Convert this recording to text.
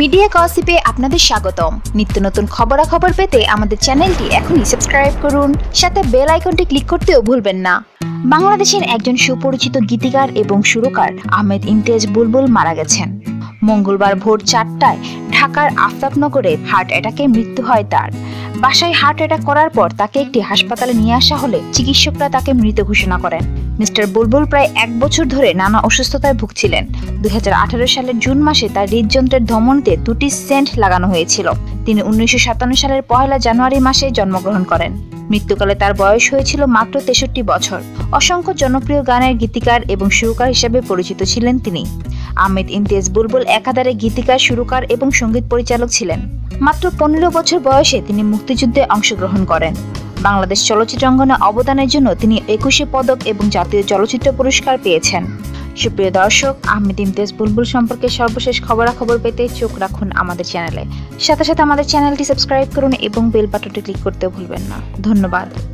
Media গসিপে আপনাদের স্বাগতম। নিত্য নতুন খবরাখবর পেতে আমাদের চ্যানেলটি এখনই সাবস্ক্রাইব করুন, সাথে বেল আইকনটি ক্লিক করতেও ভুলবেন না। বাংলাদেশের একজন সুপরিচিত গীতিকার এবং সুরকার আহমেদ ইমতিয়াজ বুলবুল মারা গেছেন। মঙ্গলবার ভোর চারটায় ঢাকার আফতাবনগরে হার্ট অ্যাটাকে মৃত্যু হয় তার। বাসায় হার্ট অ্যাটাক করার পর তাকে একটি হাসপাতালে নিয়ে আসা হলে চিকিৎসকরা তাকে মৃত ঘোষণা করেন। মিস্টার বুলবুল প্রায় এক বছর ধরে নানা অসুস্থতায় ভুগছিলেন। দুই সালের জুন মাসে তার হৃদযন্ত্রের ধমনীতে দুটি সেন্ট লাগানো হয়েছিল। তিনি উনিশশো সালের পহেলা জানুয়ারি মাসে জন্মগ্রহণ করেন। মৃত্যুকালে তার বয়স হয়েছিল মাত্র তেষট্টি বছর। অসংখ্য জনপ্রিয় গানের গীতিকার এবং সুরকার হিসেবে পরিচিত ছিলেন তিনি। আহমেদ ইমতিয়াজ বুলবুল একাধারে গীতিকার, সুরকার এবং সংগীত পরিচালক ছিলেন। মাত্র পনেরো বছর বয়সে তিনি মুক্তিযুদ্ধে অংশগ্রহণ করেন। বাংলাদেশ চলচ্চিত্র অঙ্গনে অবদানের জন্য তিনি একুশে পদক এবং জাতীয় চলচ্চিত্র পুরস্কার পেয়েছেন। সুপ্রিয় দর্শক আহমেদ ইমতিয়াজ বুলবুল সম্পর্কে সর্বশেষ খবরাখবর পেতে চোখ রাখুন আমাদের চ্যানেলে। সাথে সাথে আমাদের চ্যানেলটি সাবস্ক্রাইব করুন এবং বেল বাটনটি ক্লিক করতে ভুলবেন না। ধন্যবাদ।